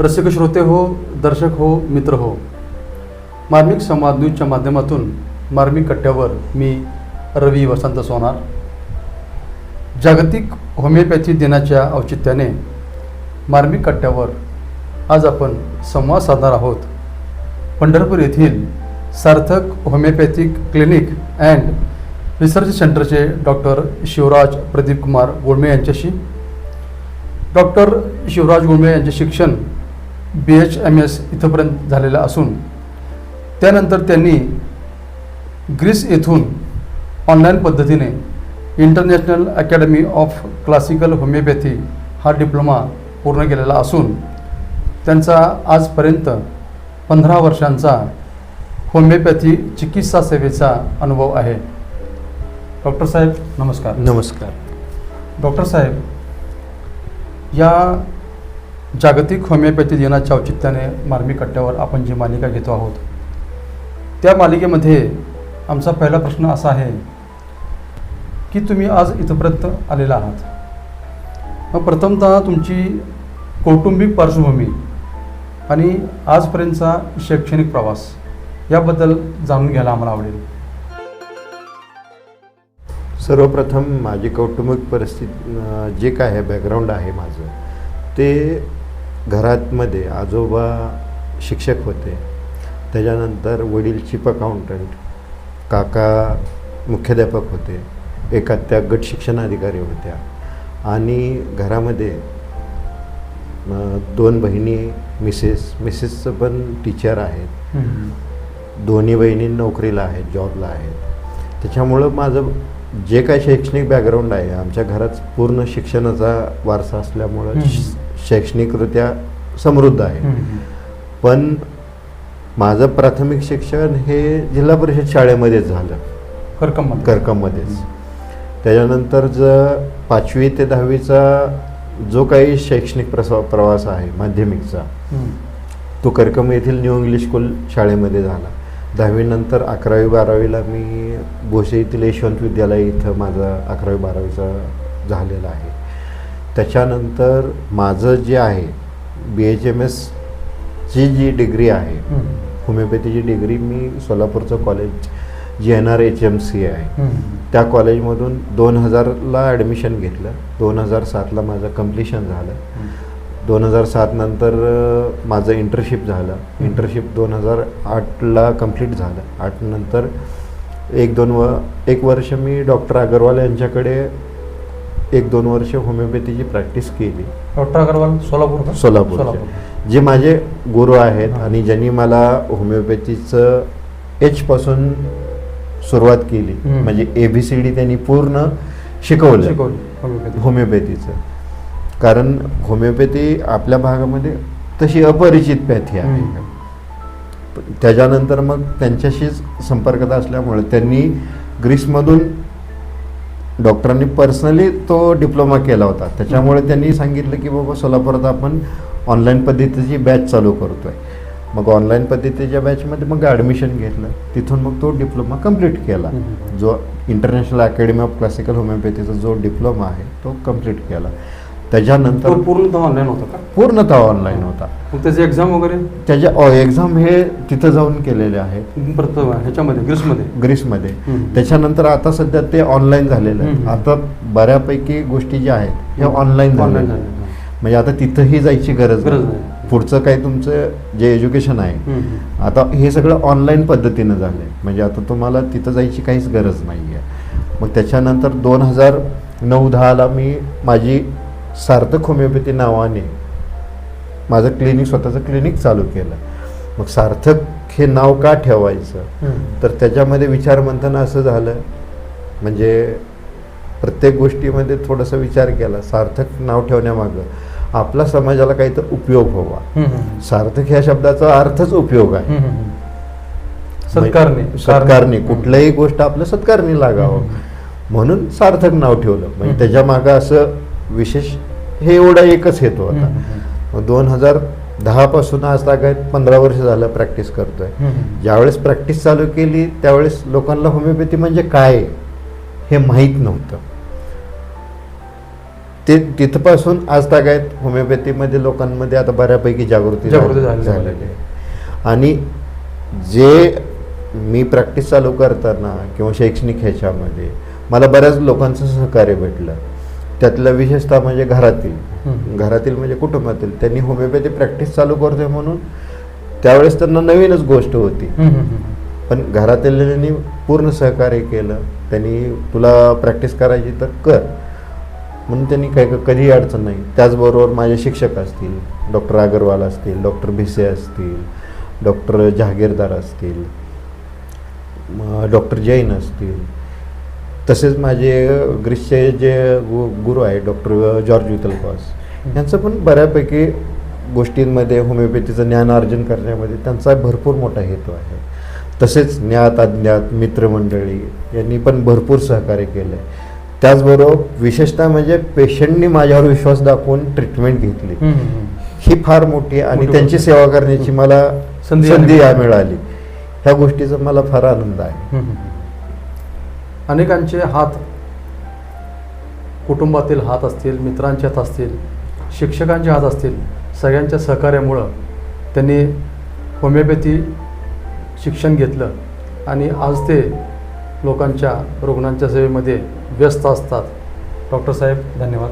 रसिक श्रोते हो दर्शक हो मित्र हो. मार्मिक संवाद न्यूजच्या माध्यमातून मार्मिक कट्ट्यावर मी रवी वसंत सोनार. जागतिक होमिओपॅथी दिनाच्या औचित्याने मार्मिक कट्ट्यावर आज आपण संवाद साधणार आहोत. पंढरपूर येथील Sarthak homeopathic clinic and research सेंटरचे डॉक्टर शिवराज प्रदीप कुमार गोळमे यांच्याशी. डॉक्टर शिवराज गोळमे यांचे शिक्षण बी एच एम एस इथंपर्यंत झालेलं असून त्यानंतर त्यांनी ग्रीस येथून ऑनलाईन पद्धतीने international academy of classical homeopathy हा डिप्लोमा पूर्ण केलेला असून त्यांचा आजपर्यंत पंधरा वर्षांचा होमिओपॅथी चिकित्सा सेवेचा अनुभव आहे. डॉक्टर साहेब नमस्कार. नमस्कार. डॉक्टर साहेब या जागतिक होमिओपॅथी दिनाच्या औचित्याने मार्मिक कट्ट्यावर आपण जी मालिका घेतो आहोत त्या मालिकेमध्ये आमचा पहिला प्रश्न असा आहे की तुम्ही आज इथंपर्यंत आलेला आहात. मग प्रथमतः तुमची कौटुंबिक पार्श्वभूमी आणि आजपर्यंतचा शैक्षणिक प्रवास याबद्दल जाणून घ्यायला आम्हाला आवडेल. सर्वप्रथम माझी कौटुंबिक परिस्थिती जे काय आहे बॅकग्राऊंड आहे माझं ते घरातमध्ये आजोबा शिक्षक होते. त्याच्यानंतर वडील चीफ अकाउंटंट काका मुख्याध्यापक होते एका त्या गट शिक्षणाधिकारी होत्या आणि घरामध्ये दोन बहिणी मिसेस मिसेसचं पण टीचर आहेत. दोन्ही बहिणी नोकरीला आहेत जॉबला आहेत. त्याच्यामुळं माझं जे काय शैक्षणिक बॅकग्राऊंड आहे आमच्या घरात पूर्ण शिक्षणाचा वारसा असल्यामुळं शैक्षणिकरित्या समृद्ध आहे. पण माझं प्राथमिक शिक्षण हे जिल्हा परिषद शाळेमध्येच झालं. करकम करकममध्येच त्याच्यानंतर ज पाचवी ते दहावीचा जो काही शैक्षणिक प्रसा प्रवास आहे माध्यमिकचा तो करकम येथील न्यू इंग्लिश स्कूल शाळेमध्ये झाला. दहावीनंतर अकरावी बारावीला मी भोसे येथील यशवंत विद्यालय इथं माझा अकरावी बारावीचा झालेला आहे. त्याच्यानंतर माझं जे आहे बी एच एम एसची जी डिग्री आहे होमिओपॅथीची डिग्री मी सोलापूरचं college G N R H M C आहे. त्या कॉलेजमधून दोन हजारला ॲडमिशन घेतलं. दोन हजार सातला माझं कम्प्लिशन झालं. दोन हजार सात नंतर माझं इंटर्नशिप झालं. इंटर्नशिप दोन हजार आठला कंप्लीट झालं. आठ नंतर एक दोन व एक वर्ष मी डॉक्टर अगरवाल यांच्याकडे एक दोन वर्ष होमिओपॅथीची प्रॅक्टिस केली डॉक्टर अगरवाल सोलापूर का? सोलापूरचे जे माझे गुरु आहेत. आणि ज्यांनी मला होमिओपॅथीचं एचपासून सुरुवात केली. म्हणजे ए बी सी डी त्यांनी पूर्ण शिकवलं शिकवली होमिओपॅथी. होमिओपॅथीचं कारण होमिओपॅथी आपल्या भागामध्ये तशी अपरिचित पॅथी आहे त्याच्यानंतर मग त्यांच्याशीच संपर्कात असल्यामुळे त्यांनी ग्रीसमधून डॉक्टरांनी पर्सनली तो डिप्लोमा केला होता. त्याच्यामुळे त्यांनी सांगितलं की बाबा सोलापुरात आपण ऑनलाईन पद्धतीची बॅच चालू करतोय. मग ऑनलाईन पद्धतीच्या बॅचमध्ये मग ॲडमिशन घेतलं. तिथून मग तो डिप्लोमा कंप्लीट केला. जो इंटरनॅशनल अकॅडमी ऑफ क्लासिकल होमिओपॅथीचा जो डिप्लोमा आहे तो कंप्लीट केला. त्याच्यानंतर तो पूर्णतः ऑनलाईन होता का? पूर्णतः ऑनलाईन होता. त्याचे एक्झाम वगैरे? त्याच्या एक्झाम हे तिथं जाऊन केलेले आहेत प्रथम ह्याच्यामध्ये ग्रीसमध्ये? ग्रीसमध्ये. हम्म. त्याच्यानंतर आता सध्या ते ऑनलाईन झालेलं आहे. हम्म. आता बऱ्यापैकी गोष्टी ज्या आहेत ह्या ऑनलाईन ऑनलाईन झालेल्या आहेत. म्हणजे आता तिथंही जायची गरज गरज नाही. नाही. पुढचं काही तुमचं जे एज्युकेशन आहे आता हे सगळं ऑनलाईन पद्धतीनं झालं आहे म्हणजे आता तुम्हाला तिथं जायची काहीच गरज नाही आहे मग त्याच्यानंतर दोन हजार नऊ दहाला मी माझी सार्थक होमिओपॅथी नावाने माझं क्लिनिक स्वतःचं क्लिनिक चालू केलं. मग सार्थक हे नाव का ठेवायचं? तर त्याच्यामध्ये विचारमंथन असं झालं. म्हणजे प्रत्येक गोष्टीमध्ये थोडासा विचार केला. सार्थक नाव ठेवण्यामागं आपला समाजाला काही तर उपयोग व्हावा. सार्थक ह्या शब्दाचा अर्थच उपयोग आहे. सत्कारणे. सत्कारणे. कुठल्याही गोष्ट आपलं सत्कारणी लागावं. म्हणून सार्थक नाव ठेवलं. म्हणजे. त्याच्या मागं असं विशेष हे एवढा एकच हेतू होता. मग दोन हजार दहा पासून आज तागायत पंधरा वर्ष झालं प्रॅक्टिस करतोय. ज्यावेळेस प्रॅक्टिस चालू केली त्यावेळेस लोकांना होमिओपॅथी म्हणजे काय हे माहीत नव्हतं. ते तिथपासून आज तागायत होमिओपॅथीमध्ये लोकांमध्ये आता बऱ्यापैकी जागृती जागृती झाली- झालेली आहे. झालेली आहे आणि जे मी प्रॅक्टिस चालू करताना किंवा शैक्षणिक ह्याच्यामध्ये मला बऱ्याच लोकांचं सहकार्य भेटलं. त्यातलं विशेषतः म्हणजे घरातील. घरातील म्हणजे कुटुंबातील त्यांनी होमिओपॅथी प्रॅक्टिस चालू करतोय म्हणून त्यावेळेस त्यांना नवीनच गोष्ट होती. पण घरातल्यांनी पूर्ण सहकार्य केलं त्यांनी तुला प्रॅक्टिस करायची तर कर म्हणून त्यांनी काही कधीही अडचण नाही त्याचबरोबर माझे शिक्षक असतील डॉक्टर अगरवाल असतील डॉक्टर भिसे असतील डॉक्टर जहागीरदार असतील डॉक्टर जैन असतील तसेच माझे ग्रीसचे जे गु गुरु आहेत डॉक्टर जॉर्ज वितलकॉस यांचं पण बऱ्यापैकी गोष्टींमध्ये होमिओपॅथीचं ज्ञान अर्जन करण्यामध्ये त्यांचा भरपूर मोठा हेतू आहे तसेच ज्ञात अज्ञात मित्रमंडळी यांनी पण भरपूर सहकार्य केलं आहे त्याचबरोबर विशेषतः म्हणजे पेशंटनी माझ्यावर विश्वास दाखवून ट्रीटमेंट घेतली. ही फार मोठी आणि त्यांची. सेवा करण्याची मला संधी. मिळाली ह्या गोष्टीचा मला फार आनंद आहे. अनेकांचे हात कुटुंबातील हात असतील मित्रांचे हात असतील शिक्षकांचे हात असतील सगळ्यांच्या सहकार्यामुळं त्यांनी होमिओपॅथी शिक्षण घेतलं आणि आज ते लोकांच्या रुग्णांच्या सेवेमध्ये व्यस्त असतात. डॉक्टर साहेब धन्यवाद.